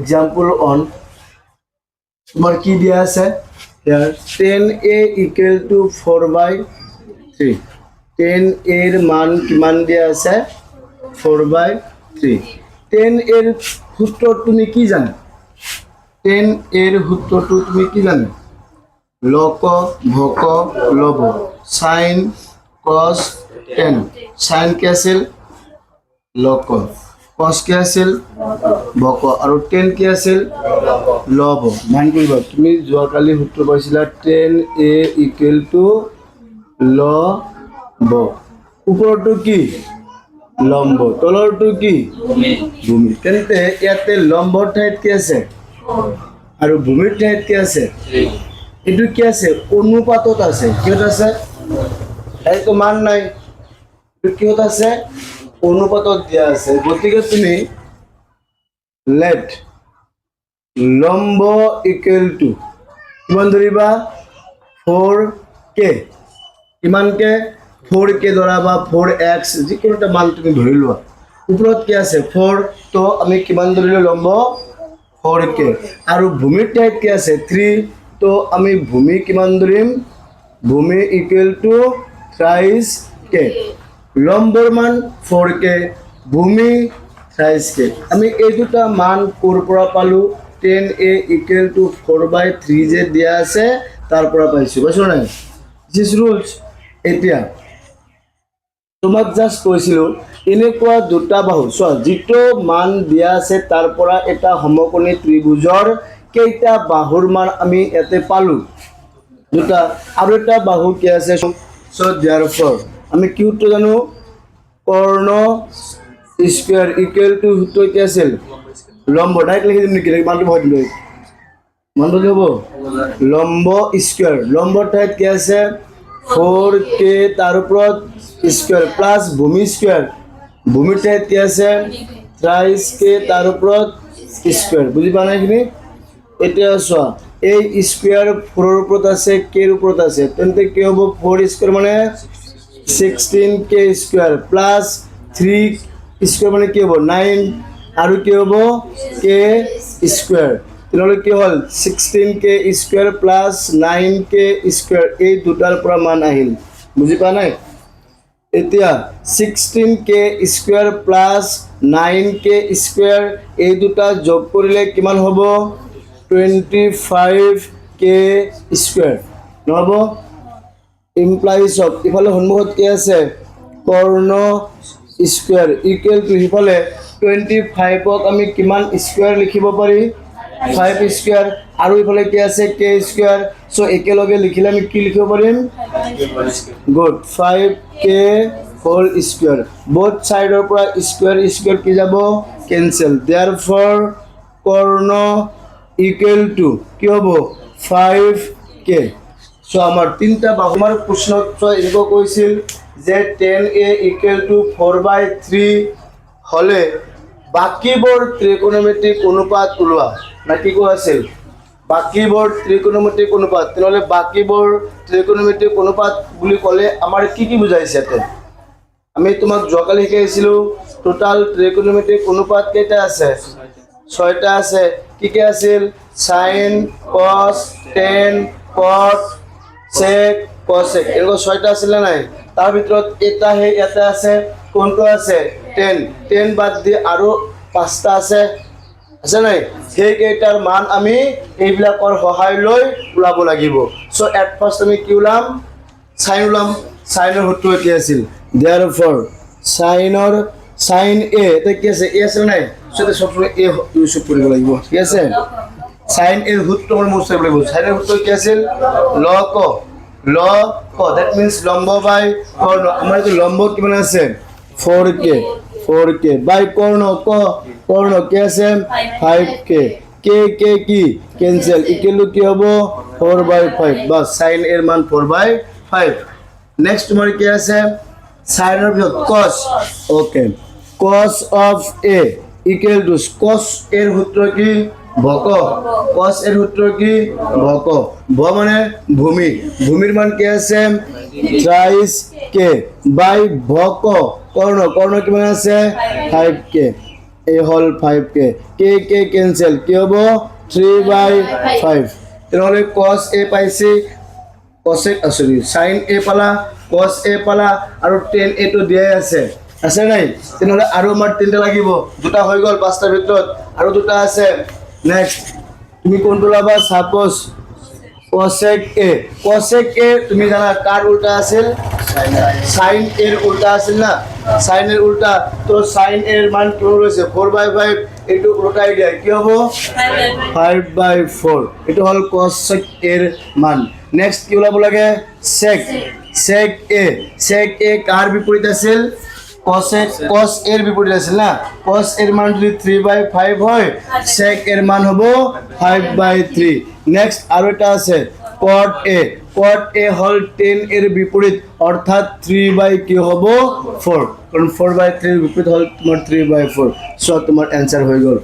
Example on তোমার কি দেওয়া আছে? Tan A equal to four by three tan এর মান কিমান দিয়া আছে? ফোর বাই থ্রি টেন এর সূত্র তুমি কি জানো? টেন এর সূত্রটো তুমি কি জানো? লক, ভক, লব। চাইন কস টেন চাইন কি আছিল লক। কস কি আছিল? ভক আৰু টেন কি আছিল? লব। মান কৰিবা। তুমি যোৱাকালি সূত্ৰ পাইছিলা টেন এ ইকুৱেল টু ল ব ওপৰটো কি? লম্ব। তলৰটো কি? ভূমি। তেন্তে ইয়াতে লম্বৰ ঠাইত কি আছে? আৰু ভূমিৰ ঠাইত কি আছে? এইটো কি আছে? অনুপাতত আছে। কিহত আছে? এইটো মান নাই। এইটো কিহত আছে? অনুপাতত দিয়া আছে। গতিকে তুমি লেট লম্ব ইকুৱেল টু কিমান ধৰিবা? ফ'ৰ কে কিমানকে ফ'ৰ কে ধৰা বা ফ'ৰ এক্স যিকোনো এটা মান তুমি ধৰি লোৱা। ওপৰত কি আছে? ফ'ৰ তো আমি কিমান ধৰিলোঁ? লম্ব ফ'ৰ কে আৰু ভূমিৰ ঠাইত কি আছে? থ্ৰী তো আমি ভূমি কিমান ধৰিম? ভূমি ইকুৱেল টু থ্ৰাইছ কে লম্বৰ মান ফ'ৰ কে ভূমি কে আমি এই দুটা মান ক'ৰ পৰা পালোঁ? Tan A equal to four by three যে দিয়া আছে, তাৰ পৰা পাইছোঁ। পাইছোঁ নাই? দিছ ৰুলছ এতিয়া তোমাক জাষ্ট কৈছিলোঁ, এনেকুৱা দুটা বাহু, চোৱা, যিটো মান দিয়া আছে, তাৰ পৰা এটা সমকোণী ত্ৰিভুজৰ কেইটা বাহুৰ মান আমি ইয়াতে পালোঁ? দুটা। আৰু এটা বাহু কি আছে? চ' দিয়াৰ ফৰ আমি কি সূত্ৰ জানো, কৰ্ণ স্কুৱেৰ ইকুৱেল টু সূত্ৰ কি আছিল? লম্ব ডাইৰেক্ট লিখি দিম নেকি? মানটো ভয় দিলোঁ মানটো কি হ'ব? লম্ব স্কুৱেৰ লম্বৰ ঠাইত কি আছে? ফ'ৰ কে তাৰ ওপৰত স্কুৱেৰ প্লাছ ভূমি স্কুৱেৰ ভূমিৰ ঠাইত কি আছে? থ্ৰাইছ কে তাৰ ওপৰত স্কুৱেৰ বুজি পোৱা নাই এইখিনি? এতিয়া চোৱা, এই স্কুৱেৰ ফ'ৰৰ ওপৰত আছে, কেৰ ওপৰত আছে। তেন্তে কি হ'ব? ফ'ৰ স্কুৱেৰ মানে sixteen K square plus three square মানে কি হ'ব? নাইন আৰু কি হ'ব? কে স্কুৱেৰ তেনেহ'লে কি হ'ল? Sixteen K square plus nine K square এই দুটাৰ পৰা মান আহিল। বুজি পোৱা নাই? এতিয়া sixteen K square plus nine K square এই দুটা যোগ কৰিলে কিমান হ'ব? টুৱেণ্টি ফাইভ কে স্কুৱেৰ নহ'ব? ইমপ্লাইজ অফ ইফালে সন্মুখত কি আছে? কৰ্ণ স্কুৱেৰ ইকুৱেল টু সিফালে টুৱেণ্টি ফাইভক আমি কিমান স্কুৱেৰ লিখিব পাৰি? ফাইভ স্কুৱেৰ আৰু ইফালে কি আছে? কে স্কুৱেৰ চ' একেলগে লিখিলে আমি কি লিখিব পাৰিম? Good five K whole square both ছাইডৰ পৰা স্কুৱেৰ স্কুৱেৰ কি যাব? কেঞ্চেল দেয়াৰ ফৰ কৰ্ণ ইকুৱেল টু কি হ'ব? ফাইভ কে চ' আমাৰ তিনিটা বাহু আমাৰ প্ৰশ্নত এনেকুৱা কৈছিল যে tan A equal to four by three হ'লে বাকীবোৰ ত্ৰিকোণমিতিক অনুপাত ওলোৱা। না কি কৈ আছিল? বাকীবোৰ ত্ৰিকোণমিতিক অনুপাত। তেনেহ'লে বাকীবোৰ ত্ৰিকোণমিতিক অনুপাত বুলি ক'লে আমাৰ কি কি বুজাইছে ইয়াতে? আমি তোমাক যোৱাকালি শিকাইছিলোঁ টোটাল ত্ৰিকোণমিতিক অনুপাত কেইটা আছে? ছয়টা আছে। কি কি আছিল? চাইন কছ টেন কট চেক কচেক এনেকুৱা ছয়টা আছিলে নাই? তাৰ ভিতৰত এটা সেই, এটা আছে, কোনটো আছে? টেন টেন বাদ দি আৰু পাঁচটা আছে। আছে নাই? সেইকেইটাৰ মান আমি এইবিলাকৰ সহায় লৈ ওলাব লাগিব। চ' এট ফাৰ্ষ্ট আমি কি ওলাম? চাইন ওলাম। চাইনৰ সূত্ৰ কি আছিল। দেয়াৰ ফৰ চাইনৰ চাইন এ এতিয়া কি আছে? এ আছে নাই? চ' এতিয়া চবসময় এ ইউজ কৰিব লাগিব। ঠিক আছে? চাইন এৰ সূত্ৰ আমাৰ মুখ চাব লাগিব চাইনৰ সূত্ৰ কি আছিল ল ক ল ক ডেট মিনছ লম্ব বাই কৰ্ণ আমাৰ এইটো লম্ব কিমান আছে? Four K four K by কৰ্ণ ক। কৰ্ণ কি আছে ফাইভ কে কে কে কি কেঞ্চেল ইকুৱেল কি হ'ব? ফ'ৰ বাই ফাইভ বাছ চাইন এৰ মান ফ'ৰ বাই ফাইভ নেক্সট তোমাৰ কি আছে? চাইনৰ পিছত কছ অ'কে কছ অফ এ ইকুৱেল টু কছ এৰ সূত্ৰ কি? ভক কছ এর সূত্র কি? ভক ভ মানে ভূমি। ভূমির মান কি আছে? Thrice K. বাই ভক কর্ণ কর্ণ কিমান আছে? ফাইভ কে। এ হল ফাইভ কে। কে কে কেঞ্চেল কি হ'ব? থ্ৰী বাই ফাইভ তেনেহ'লে কছ এ পাইছে। কচেক চৰি চাইন এ পালা। কছ এ পালা। আৰু টেন এটো দিয়াই আছে। আছে নাই? তেনেহ'লে আৰু আমাৰ তিনিটা লাগিব। দুটা হৈ গ'ল পাঁচটাৰ ভিতৰত। আৰু দুটা আছে। নেক্সট তুমি কোনটো ল'বা চাপ'জ কচেক এ কচেক এ তুমি জানা কাৰ উল্টা আছিল চাইন এৰ উল্টা আছিল না? চাইন এৰ উল্টা, তো চাইন এৰ মান কিমান লৈছে ফ'ৰ বাই ফাইভ এইটো উল্টাই দিয়া কি হ'ব? ফাইভ বাই ফ'ৰ এইটো হ'ল কচেক এৰ মান। নেক্সট কি ওলাব লাগে? Sec sec A sec A কাৰ বিপৰীত আছিল কচেক কচ এৰ বিপৰীত আছিল না? কস এৰ মান যদি থ্ৰী বাই ফাইভ হয় সেক এৰ মান হ'ব ফাইভ বাই থ্ৰী নেক্সট আৰু এটা আছে কট এ কট এ হ'ল টেন এর বিপরীত, অর্থাৎ থ্রি বাই কি হব? ফোর কারণ ফোর বাই থ্রির বিপরীত হল তোমার থ্রি বাই ফোর সো তোমার অ্যান্সার হয়ে গেল।